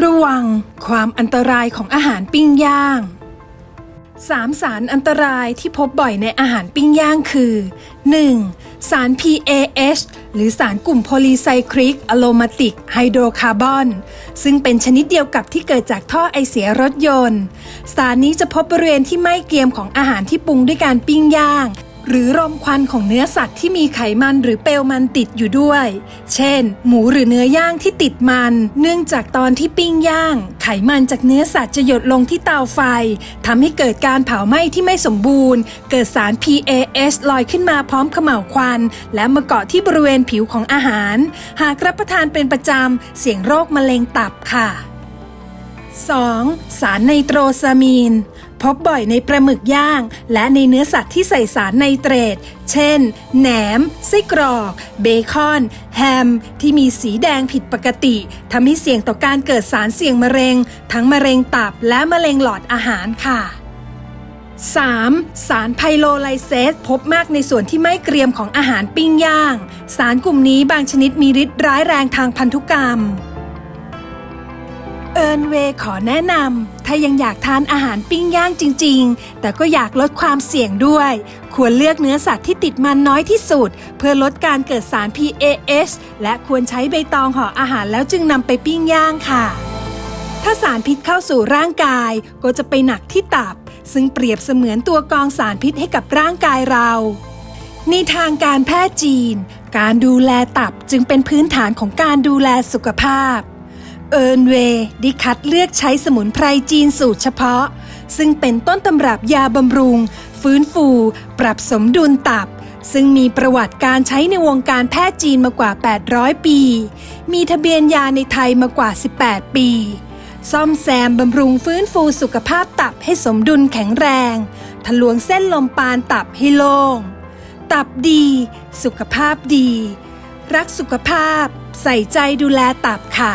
ระวังความอันตรายของอาหารปิ้งย่างสามสารอันตรายที่พบบ่อยในอาหารปิ้งย่างคือ 1. สาร PAH หรือสารกลุ่มโพลีไซคลิกอะโลมาติกไฮโดรคาร์บอน ซึ่งเป็นชนิดเดียวกับที่เกิดจากท่อไอเสียรถยนต์ สารนี้จะพบบริเวณที่ไหม้เกรียมของอาหารที่ปรุงด้วยการปิ้งย่าง หรือรมควันของเนื้อสัตว์ที่มีไขมันหรือเปลวมันติดอยู่ด้วย เช่น หมูหรือเนื้อย่างที่ติดมัน เนื่องจากตอนที่ปิ้งย่าง ไขมันจากเนื้อสัตว์จะหยดลงที่เตาไฟทำให้เกิดการเผาไหม้ที่ไม่สมบูรณ์ เกิดสาร PAS ลอยขึ้นมาพร้อมเขม่าวควัน และมาเกาะที่บริเวณผิวของอาหาร หากรับประทานเป็นประจำเสี่ยงโรคมะเร็งตับค่ะ 2. สารไนโตรซามีน พบบ่อยในปลาหมึกย่าง และในเนื้อสัตว์ที่ใส่สารไนเตรต เช่น แหนม ไส้กรอก เบคอน แฮม ที่มีสีแดงผิดปกติทำให้เสี่ยงต่อการเกิดสารเสี่ยงมะเร็ง ทั้งมะเร็งตับและมะเร็งหลอดอาหารค่ะ 3. สารไพโลไลเซสพบมากในส่วนที่ไม่เกรียมของอาหารปิ้งย่าง สารกลุ่มนี้บางชนิดมีฤทธิ์ร้ายแรงทางพันธุกรรม เอิร์นเวย์ขอแนะนำ ถ้ายังอยากทานอาหารปิ้งย่างจริง ๆ แต่ก็อยากลดความเสี่ยงด้วย ควรเลือกเนื้อสัตว์ที่ติดมันน้อยที่สุด เพื่อลดการเกิดสาร PAH และควรใช้ใบตองห่ออาหารแล้วจึงนำไปปิ้งย่างค่ะ ถ้าสารพิษเข้าสู่ร่างกาย ก็จะไปหนักที่ตับ ซึ่งเปรียบเสมือนตัวกองสารพิษให้กับร่างกายเราในทางการแพทย์จีน การดูแลตับจึงเป็นพื้นฐานของการดูแลสุขภาพ เอิร์นเวย์ได้คัดเลือกใช้สมุนไพรจีนสูตรเฉพาะ ซึ่งเป็นต้นตำรับยาบำรุง ฟื้นฟู ปรับสมดุลตับ ซึ่งมีประวัติการใช้ในวงการแพทย์จีนมากว่า 800 ปี มีทะเบียนยาในไทยมากว่า 18 ปี ซ่อมแซมบำรุงฟื้นฟูสุขภาพตับให้สมดุลแข็งแรง ทะลวงเส้นลมปานตับให้โล่ง ตับดี สุขภาพดี รักสุขภาพ ใส่ใจดูแลตับค่ะ